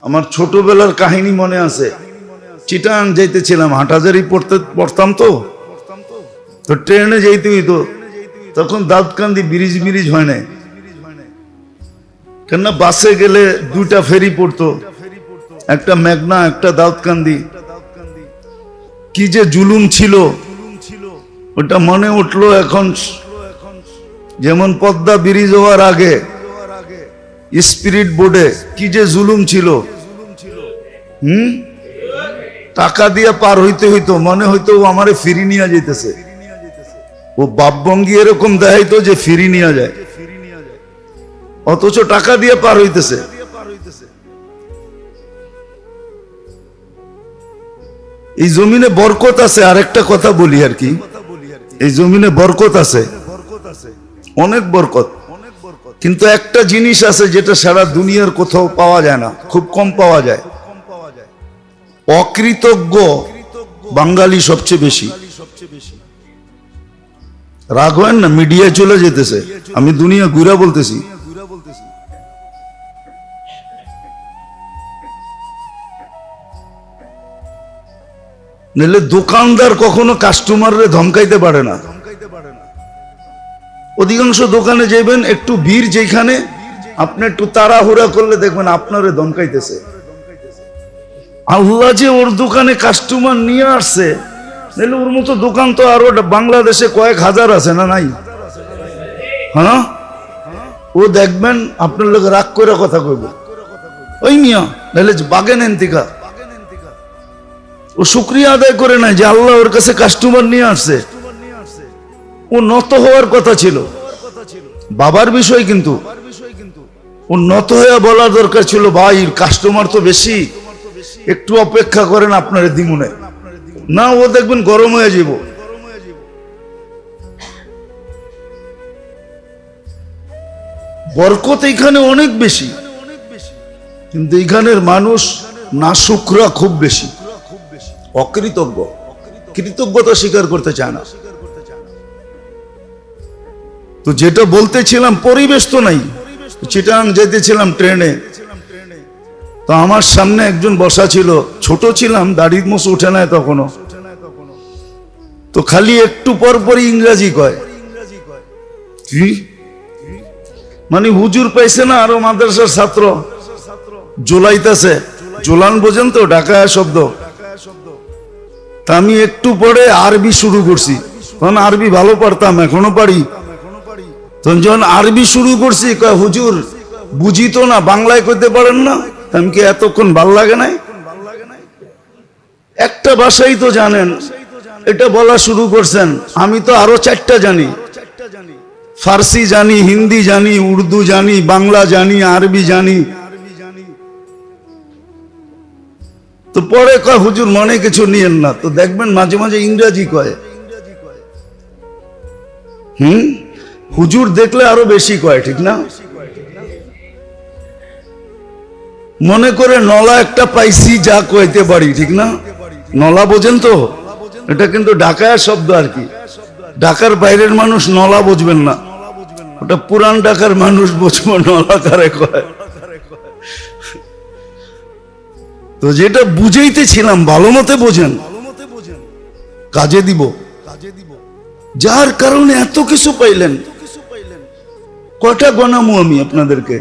আমার ছোটবেলার কাহিনী মনে আছে। চিটান যাইতেছিলাম, হাটাজারি পড়তে পড়তাম তো। তো ট্রেনে যাইতে হইতো। তখন দাউদকান্দি ব্রিজ ব্রিজ হয় নাই। কেননা বাসে গেলে দুইটা ফেরি পড়তো। একটা মেঘনা, একটা দাউদকান্দি কি যে জুলুম ছিল। ওটা মনে উঠল এখন, যেমন পদ্মা ব্রিজ হওয়ার আগে। স্পিরিট বোর্ডে কি যে জুলুম ছিল? হুম? টাকা দিয়ে পার হইতে হইতো, মনে হইতো ও আমারে ফিরি নিয়ে যেতেছে ও বাপবঙ্গি এরকম দেখাইতো যে ফিরি নিয়ে যায়। অথচ টাকা দিয়ে পার হইতেছে। এই জমিনে বরকত আছে আর একটা কথা বলি আর কি। এই জমিনে বরকত আছে। অনেক বরকত। কিন্তু একটা জিনিস আছে যেটা সারা দুনিয়ার কোথাও পাওয়া যায় না, খুব কম পাওয়া যায়। অকৃতজ্ঞ বাঙালি সবচেয়ে বেশি। রাগ হয় না? মিডিয়ায় চলে যেতেছে। আমি দুনিয়া ঘুরা বলতেছি। নাহলে দোকানদার কখনো কাস্টমাররে ধমকাইতে পারে না। অধিকাংশ দোকানে যাইবেন, একটু ভিড় যেখানে আপনি একটু তাড়াহুড়া করলে দেখবেন আপনারে ধমকাইতেছে আল্লাহ যে ওর দোকানে কাস্টমার নিয়ে আসছে, নাহলে ওর মতো দোকান তো আরও বাংলাদেশে কয়েক হাজার আছে না নাই? হ্যাঁ? ও দেখবেন আপনার লোক রাগ করে কথা কইব। ওই মিয়া, নাহলে বাগে নেন টিকা ও শুক্রিয়া আদায় করে নাই যে আল্লাহ ওর কাছে কাস্টমার নিয়ে আসছে। ও নত হওয়ার কথা ছিল। বাবার বিষয় কিন্তু। ও নত হয়ে বলা দরকার ছিল, ভাই কাস্টমার তো বেশি। একটু অপেক্ষা করেন আপনার দিমুনে না, ও দেখবেন গরম হয়ে যাব বরকত এখানে অনেক বেশি। কিন্তু এখানের মানুষ না শুক্রা খুব বেশি। অকৃতজ্ঞ। কৃতজ্ঞতা স্বীকার করতে চায় না। তো যেটা বলতেছিলাম, পরিবেশ তো নাই। চিটাং যেতেছিলাম ট্রেনে। তো আমার সামনে একজন বসা ছিল, ছোট ছিলাম দাড়ি মোস উঠে নাই তখনও তো খালি একটু পর পরই ইংরাজি কয়। মানে হুজুর পাইছে না আরও মাদ্রাসার ছাত্র? জোলাইতেছে জোলান বোঝেন তো ঢাকা শব্দ। তা আমি একটু পরে আরবি শুরু করছি। তখন আরবি ভালো পারতাম, এখনও পারি। তখন যখন আরবি শুরু করছি হুজুর, বুঝি তো না, বাংলায় করতে পারেন না? আমি কি এতক্ষণ ভালো লাগে নাই? একটা ভাষাই তো জানেন, এটা বলা শুরু করছেন। আমি তো আরও চারটা জানি। ফার্সি জানি, হিন্দি জানি, উর্দু জানি, বাংলা জানি, আরবি জানি। তো পরে কয়, হুজুর, মনে কিছু নিয়েন না। তো দেখবেন মাঝে মাঝে ইংরাজি কয়। হুম? হুজুর দেখলে আরও বেশি কয়, ঠিক না? মনে করে নলা একটা পাইছি, যা কইতে পারি, ঠিক না? নলা বোঝেন তো? এটা কিন্তু ঢাকায় শব্দ আর কি। ঢাকার বাইরের মানুষ নলা বুঝবেন না। ওটা পুরান ঢাকার মানুষ বুঝব, নলা কারে কয়। তো যেটা বুঝাইতেছিলাম, ভালো মতে বোঝেন। কাজে দিব। যার কারণে এত কিছু পাইলেন। কটা গণামু আমি আপনাদেরকে?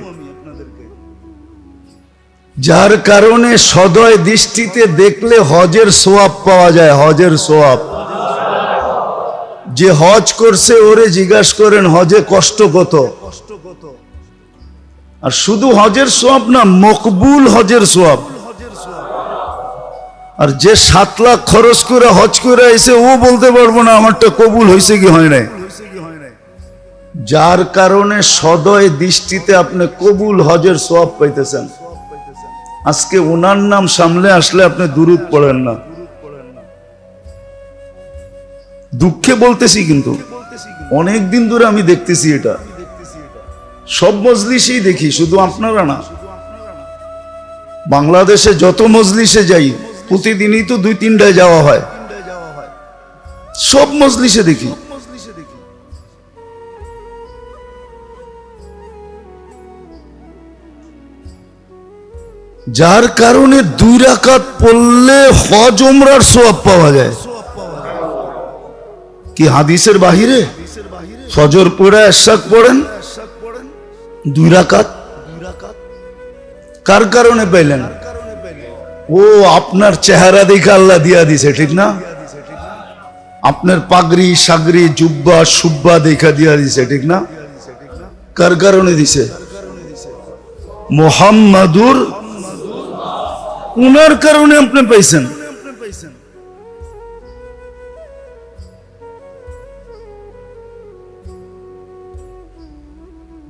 যার কারণে সদয় দৃষ্টিতে দেখলে হজের সোয়াব পাওয়া যায়, হজের সোয়াব। যে হজ করছে, ওরে জিজ্ঞাসা করেন, হজে কষ্ট কত? আর শুধু হজের সোয়াব না, মকবুল হজের সোয়াব। আর যে সাত লাখ খরচ করে হজ করে এসে ও বলতে পারব না, আমারটা কবুল হয়েছে কি হয় নাই? যার কারণে সদয় দৃষ্টিতে আপনি কবুল হজের সব পাইতেছেন। আজকে ওনার নাম সামনে আসলে আপনি দূরত পড়েন না। দুঃখে বলতেছি কিন্তু, অনেক দিন ধরে আমি দেখতেছি এটা। সব মজলিসেই দেখি, শুধু আপনারা না। বাংলাদেশে যত মজলিসে যাই, প্রতিদিনই তো দুই তিনটায় যাওয়া হয়। সব মজলিসে দেখি। যার কারণে দুই রাকাত পড়লে হজ ওমরার সোয়াব পাওয়া যায়। কি হাদিসের বাহিরে? ফজর পড়ে এশাক পড়েন? দুই রাকাত? কার কারণে পাইলেন? ও, আপনার চেহারা দেখে আল্লাহ দিয়া দিছে, ঠিক না? আপনার পাগড়ি সাগরি জুব্বা, সুব্বা দেখা দিয়া দিছে, ঠিক না? কার কারণে দিছে? মোহাম্মদুর উনার কারণে আপনি পাইছেন।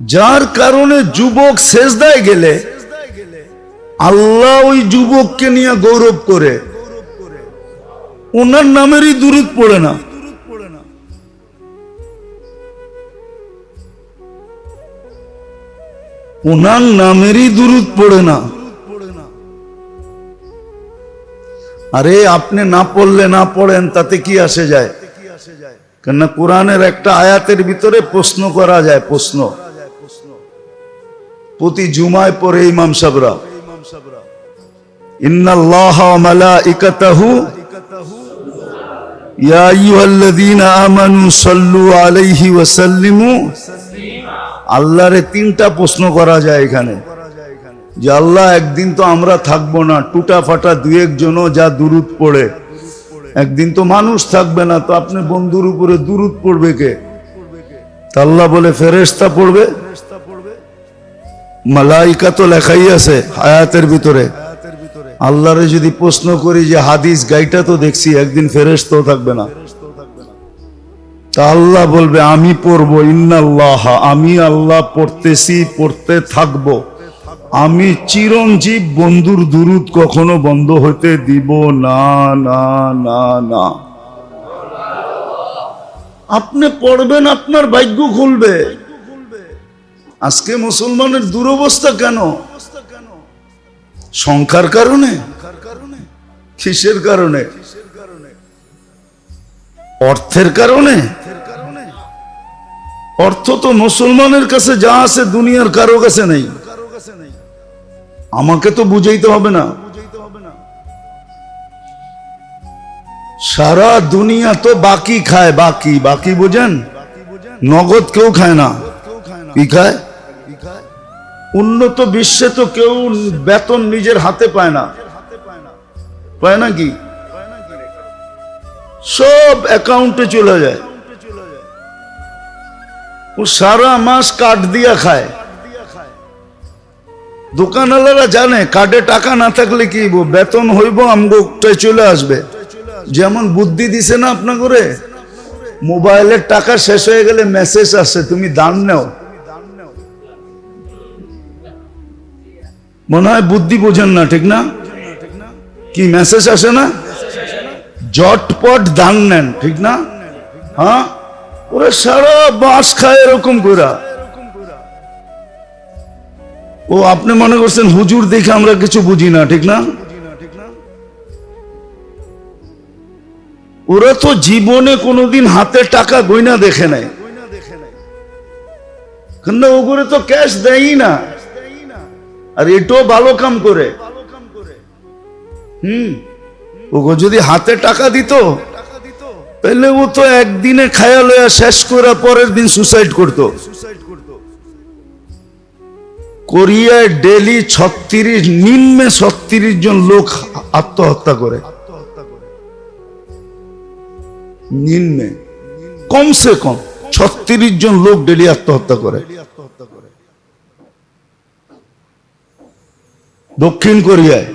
যার কারণে যুবক শেষদায় গেলে, আল্লাহ ওই যুবককে নিয়ে গৌরব করে। ওনার নামেরই দূরত পড়ে না। ওনার নামেরই দূরত পড়ে না। আরে আপনি না পড়লে না পড়েন, তাতে কি আসে যায়? কেননা কোরআনের একটা আয়াতের ভিতরে প্রশ্ন করা যায়, প্রশ্ন। প্রতি জুমায় পরে ইমাম সাবরা। আল্লাহরে তিনটা প্রশ্ন করা যায় এখানে। যে আল্লাহ একদিন তো আমরা থাকব না, টুটা ফাটা দুই একজনও যা দুরুদ পড়ে। একদিন তো মানুষ থাকবে না, তো আপনি বন্ধুর উপরে দুরুদ পড়বে কে? আল্লাহ বলে, ফেরেশতা পড়বে? মালাইকা তো লেখাই আছে হায়াতের ভিতরে। আল্লাহরে যদি প্রশ্ন করি যে হাদিস গাইটা তো দেখছি, একদিন ফেরেশতাও থাকবে না। তা আল্লাহ বলবে, আমি পড়ব, ইন্নাল্লাহ, আমি আল্লাহ পড়তেছি, পড়তে থাকব। আমি চিরঞ্জীব বন্ধুর দুরুদ কখনো বন্ধ হতে দিব না না না না। আপনি পড়বেন, আপনার ভাগ্য খুলবে। আজকে মুসলমানের দুরবস্থা কেন? সংখ্যার কারণে? কিসের কারণে? অর্থের কারণে? অর্থ তো মুসলমানের কাছে যা আছে দুনিয়ার কারও কাছে নেই। আমাকে তো বুঝাইতে হবে না। সারা দুনিয়া তো বাকি খায়, বাকি বাকি বুঝেন? নগদ কেউ খায় না। কি খায়? উন্নত বিশ্বে তো কেউ বেতন নিজের হাতে পায় না। পায় না কি? সব অ্যাকাউন্টে চলে যায়। ও সারা মাস কাঠ দিয়া খায়। দোকানওয়ালারা জানে, কার্ডে টাকা না থাকলে কি বেতন হইব আমগোটাই চলে আসবে? যেমন বুদ্ধি দিছে না আপনা করে মোবাইলের টাকা শেষ হয়ে গেলে মেসেজ আসে, তুমি দান নেও। মনে হয় বুদ্ধি বোঝেন না, ঠিক না? কি, মেসেজ আসে না? জটপট দান নেন, ঠিক না? হ্যাঁ? ওরা সারা বাঁশ খায় এরকম করে ও, আপনি মনে করছেন হুজুর দেখে আমরা কিছু বুঝি না, ঠিক না? ওরা তো জীবনে কোনোদিন হাতে টাকা গয়না দেখে নাই। ওগুলো তো ক্যাশ না। আর এটাও ভালো কাম করে। হুম, ওগো যদি হাতে টাকা দিত, তাহলে ও তো একদিনে খায়া শেষ করে পরের দিন সুসাইড করতো। কোরিয়ায় ডেলি ছত্রিশ, নিম্নে ছত্রিশ জন লোক আত্মহত্যা করে। নিম্নে। কমসে কম ছত্রিশ জন লোক ডেলি আত্মহত্যা করে। দক্ষিণ কোরিয়ায়।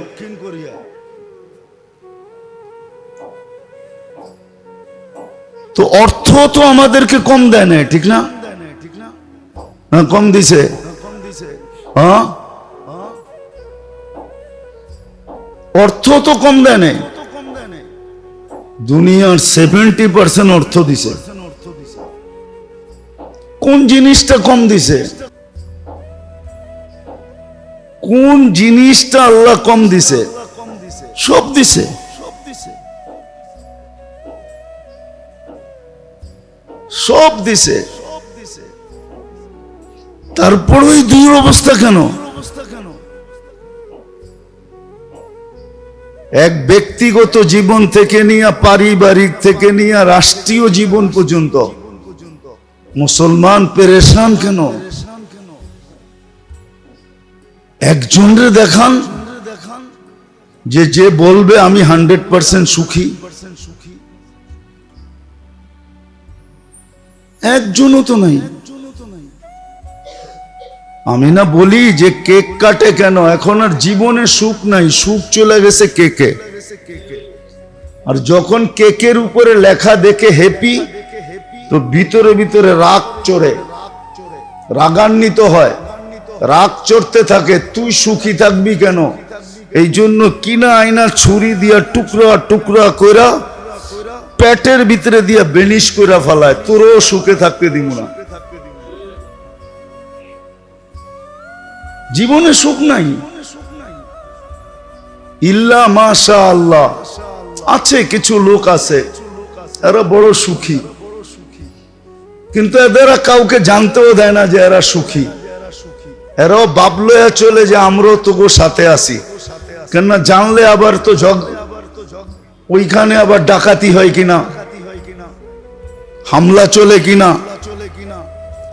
তো অর্থ তো আমাদেরকে কম দেয় না ঠিক না, কম দিছে। হ্যাঁ? অর্থ তো কম দেয় নাই। দুনিয়ার সেভেন্টি পার্সেন্ট অর্থ দিছে। কোন জিনিসটা কম দিছে? কোন জিনিসটা আল্লাহ কম দিছে? সব দিছে। সব দিছে। তারপর ওই দুই অবস্থা কেন? এক ব্যক্তিগত জীবন থেকে নিয়ে, পারিবারিক থেকে নিয়ে, রাষ্ট্রীয় জীবন পর্যন্ত। মুসলমান পেরেশান কেন? একজনরে দেখান, যে যে বলবে আমি হান্ড্রেড পার্সেন্ট সুখী। একজনও তো নাই। আমি না বলি যে কেক কাটে কেন? এখন আর জীবনে সুখ নাই, সুখ চলে গেছে কেকে। আর যখন কেকের উপরে লেখা দেখে হ্যাপি তো ভিতরে ভিতরে রাগ চড়ে। রাগান্বিত হয়। রাগ চড়তে থাকে, তুই সুখী থাকবি কেন? এই জন্য কিনা আয়না ছুরি দিয়া টুকরা টুকরা কইরা, পেটের ভিতরে দিয়া বেনিশ কইরা ফেলায়, তোরও সুখে থাকতে দিব না। জীবনে সুখ নাই। ইল্লা মাশা আল্লাহ আছে, কিছু লোক আছে, এরা বড় সুখী। কিন্তু এদেরা কাউকে জানতেও দেয় না যে এরা সুখী। এরাও বাবলয়া চলে যে আমরাও তোগো সাথে আসি কেননা জানলে আবার তো ঝগ ওইখানে আবার ডাকাতি হয় কিনা? হামলা চলে কিনা?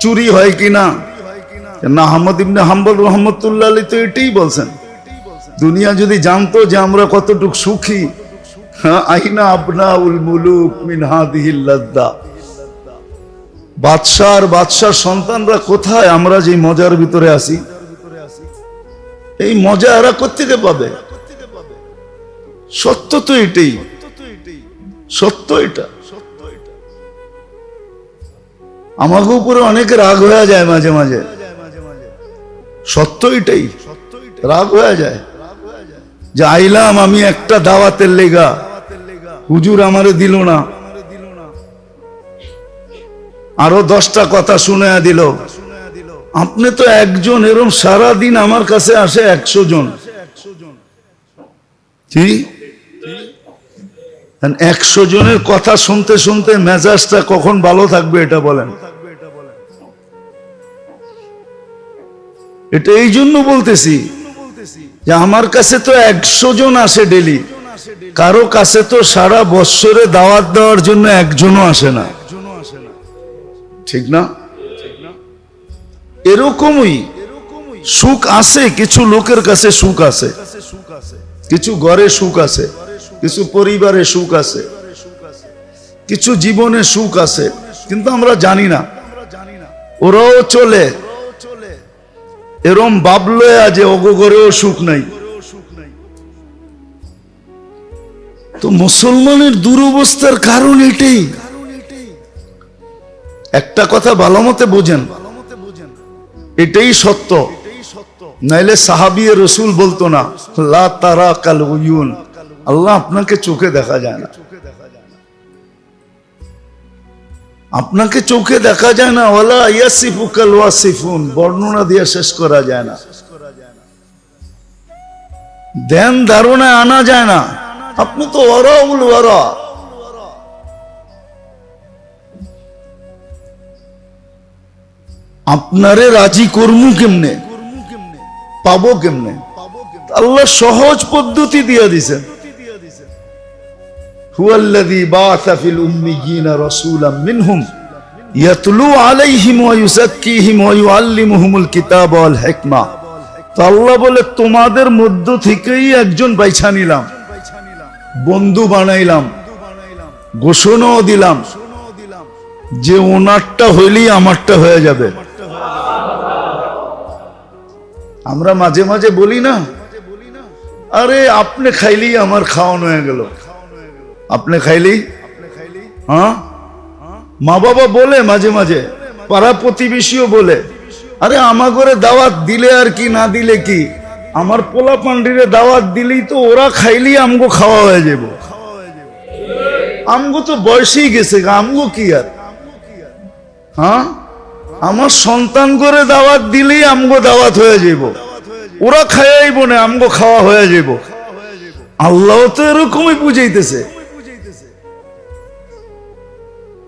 চুরি হয় কিনা? না আহমদ ইবনে হাম্বল রহমতুল্লাহ আলী তো এটাই বলছেন। দুনিয়া যদি জানতো যে আমরা কতটুক সুখী হ্যাঁ, আইনা আপনা উল মুলুক মিন হাদিহিল লাদ্দা বাদশাহ আর বাদশার সন্তানরা কোথায়? আমরা যে মজার ভিতরে আছি। এই মজা এরা কোথেকে পাবে? সত্য তো এটাই। সত্য এটা। আমাকে উপরে অনেক রাগ হয়ে যায় মাঝে মাঝে। সত্য এটাই। রাগ হয়ে যায়। যে আইলাম আমি একটা দাওয়াতের লেগা। হুজুর আমারে দিল না। আরও দশটা কথা শুনে দিল। আপনি তো একজন, এরম সারা দিন আমার কাছে আসে একশো জন। একশো জনের কথা শুনতে শুনতে মেজাজটা কখন ভালো থাকবে এটা বলেন। এটা এই জন্য বলতেছি যে আমার কাছে তো একশো জন আসে ডেলি কারও কাছে তো সারা বৎসরে দাওয়াত দেওয়ার জন্য একজনও আসে না। ঠিক না? এরকমই সুখ আছে, কিছু লোকের কাছে সুখ আছে। কিছু ঘরে সুখ আছে, কিছু পরিবারে সুখ আছে, কিছু জীবনে সুখ আছে, কিন্তু আমরা জানি না। ওরাও চলে। এরম বাবলয়া যে অগগরেও সুখ নাই। তো মুসলমানের দুরবস্থার কারণ এটাই। একটা কথা ভালো মতে বোঝেন। এটাই সত্য। নাইলে সাহাবিয়ে রসুল বলতো না তারা কাল আল্লাহ আপনাকে চোখে দেখা যায় না। আপনাকে চোখে দেখা যায় না ওলা ইয়াসিফু কাল ওয়াসিফুন, বর্ণনা দিয়ে শেষ করা যায় না। ধ্যান ধারণায় আনা যায় না। আপনি তো ওরাউল ওরা আপনারে রাজি করমু কেমনে? পাবো কেমনে? আল্লাহ সহজ পদ্ধতি দিয়ে দিছেন। তোমাদের মধ্য থেকেই একজন বাইছা নিলাম, বন্ধু বানাইলাম, ঘোষণাও দিলাম, যে ওনারটা হইলেই আমারটা হয়ে যাবে। আমরা মাঝে মাঝে বলি না, আরে, আপনি খাইলেই আমার খাওয়ানো হয়ে গেল। আপনি খাইলেই হ্যাঁ? মা বাবা বলে মাঝে মাঝে, পাড়া প্রতিবেশীও বলে। আরে আমার ঘরে দাওয়াত দিলে আর কি, না দিলে কি? আমার পোলা পান্ডিরে দাওয়াত দিলেই তো ওরা খাইলেই আমগো খাওয়া হয়ে যাব। আমগো তো বয়সেই গেছে আমগো কি আর? হ্যাঁ? আমার সন্তান করে দাওয়াত দিলেই আমগো দাওয়াত হয়ে যাব। ওরা খাইয়াইব না, আমগো খাওয়া হয়ে যাব। আল্লাহ তো এরকমই বুঝাইতেছে।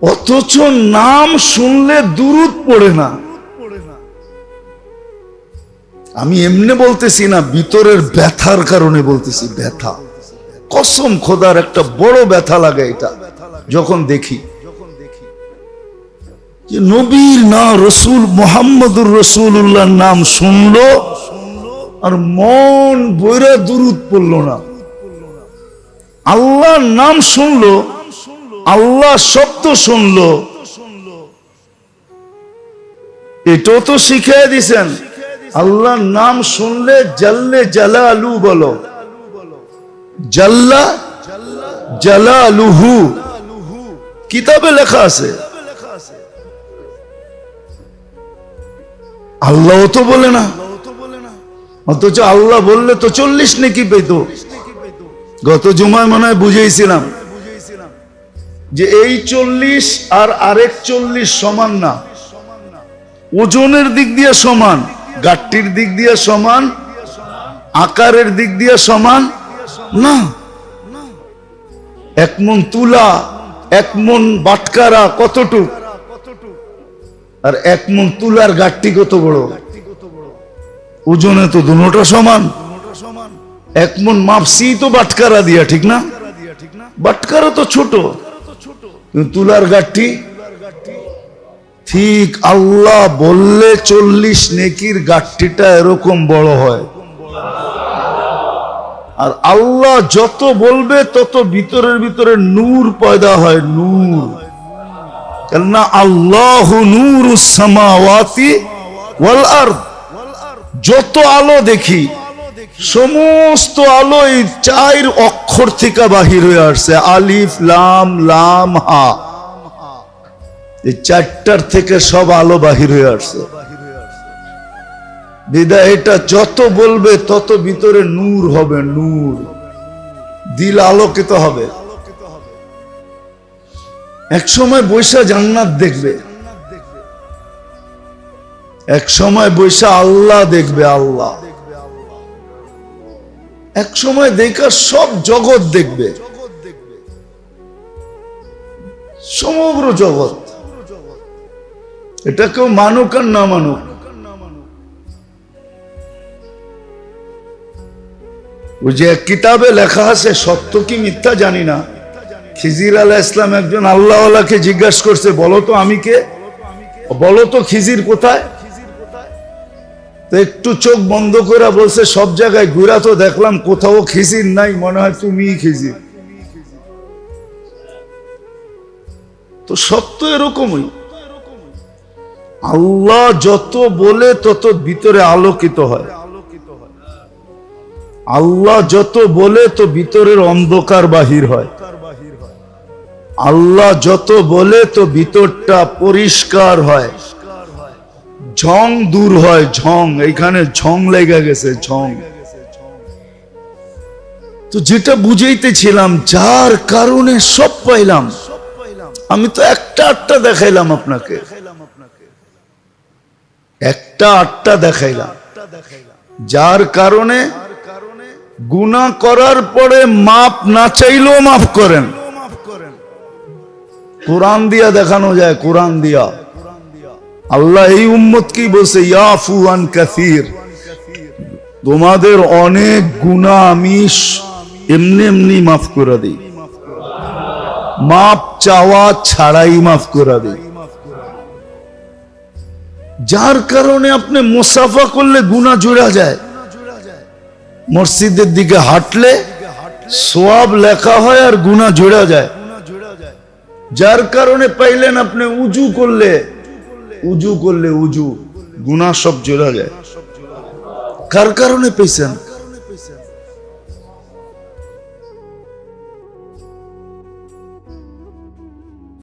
অথচ নাম শুনলে দূরত পড়ে না। আমি এমনি বলতেছি না, ভিতরের ব্যথার কারণে বলতেছি, ব্যথা। কসম খোদার একটা বড় ব্যথা লাগে এটা, যখন দেখি। যে নবীর না, রসুল, মোহাম্মদুর রসুল্লাহর নাম শুনলো, আর মন বৈরা দুরুদ পড়ল না। আল্লাহর নাম শুনলো আল্লাহ শব্দ শুনলো। এটাও তো শিখিয়ে দিছেন। আল্লাহর নাম শুনলে জাল্লে জালালু বলো। জাল্লা জালালুহু। কিতাবে লেখা আছে। আল্লাহ তো বলে না। অথচ আল্লাহ বললে তো চল্লিশ নাকি পেত। গত জুমায় মনে হয় বুঝেছিলাম যে এই চল্লিশ আর আরেক চল্লিশ সমান না। ওজনের দিক দিয়ে সমান গাঠটির দিক দিয়ে সমান, আকারের দিক দিয়ে সমান, না। এক মন তুলা, এক মন বাটকারা কতটুক? আর এক মন তুলার গাঠটি কত বড়? ওজনে তো দুটা সমান। এক মন মাপসি তো বাটকারা দিয়া, ঠিক না? বাটকারা তো ছোট। তুলার গাঠটি ঠিক আল্লাহ বললে চল্লিশ নেকির গাঠটিটা এরকম বড় হয়। আর আল্লাহ যত বলবে, তত ভিতরের ভিতরে নূর পয়দা হয়, নূর। কেননা আল্লাহ নূর সামাওয়াতি যত আলো দেখি সমস্ত আলো এই চার অক্ষর থেকে বাহির হয়ে আসছে। আলিফ, লাম লাম, হা। এই চারটার থেকে সব আলো বাহির হয়ে আসছে। বিদায়, এটা যত বলবে তত ভিতরে নূর হবে, নূর। দিল আলোকিত হবে। এক সময় বৈশা জান্নাত দেখবে। এক সময় বৈশা আল্লাহ দেখবে, আল্লাহ। এক সময় দেখা সব জগৎ দেখবে। সমগ্র জগৎ। এটা কেউ মানুক আর না মানুক। ওই যে কিতাবে লেখা আছে, সত্য কি মিথ্যা জানি না। খিজির আলাহ ইসলাম একজন আল্লাহকে জিজ্ঞাসা করছে, বলো তো আমি কে? বলো তো খিজির কোথায়? তো একটু চোখ বন্ধ করে বলছে, সব জায়গায় ঘুরা তো দেখলাম, কোথাও খিজির নাই, মনে হয় তুমি খিজির তো সত্য এরকমই। আল্লাহ যত বলে তত ভিতরে আলোকিত হয়। আল্লাহ যত বলে তো ভিতরের অন্ধকার বাহির হয়। আল্লাহ যত বলে তো ভিতরটা পরিষ্কার হয়। ঝং দূর হয়, ঝং। এইখানে ঝং লেগে গেছে, ঝং। তো যেটা বুঝাইতেছিলাম, যার কারণে সব পাইলাম, আমি তো একটা আটটা দেখাইলাম আপনাকে। একটা আটটা দেখাইলাম। যার কারণে গুণা করার পরে মাপ না চাইলেও মাফ করেন। কোরআন দিয়া দেখানো যায়, কোরআন দিয়া। আল্লাহ এই উম্মত কি বলছে? ইয়াফু কাসির। তোমাদের অনেক গুণা আমি এমনি এমনি মাফ করে দিই। মাপ চাওয়া ছাড়াই মাফ করে দিই। যার কারণে আপনি মুসাফা করলে গুণা জোড়া যায়। মসজিদের দিকে হাঁটলে সোয়াব লেখা হয় আর গুণা জোড়া যায়। যার কারণে পাইলেন আপনি উজু করলে উজু করলে উজু গুণা সব জোড়া যায়। কার কারণে পেয়েছেন?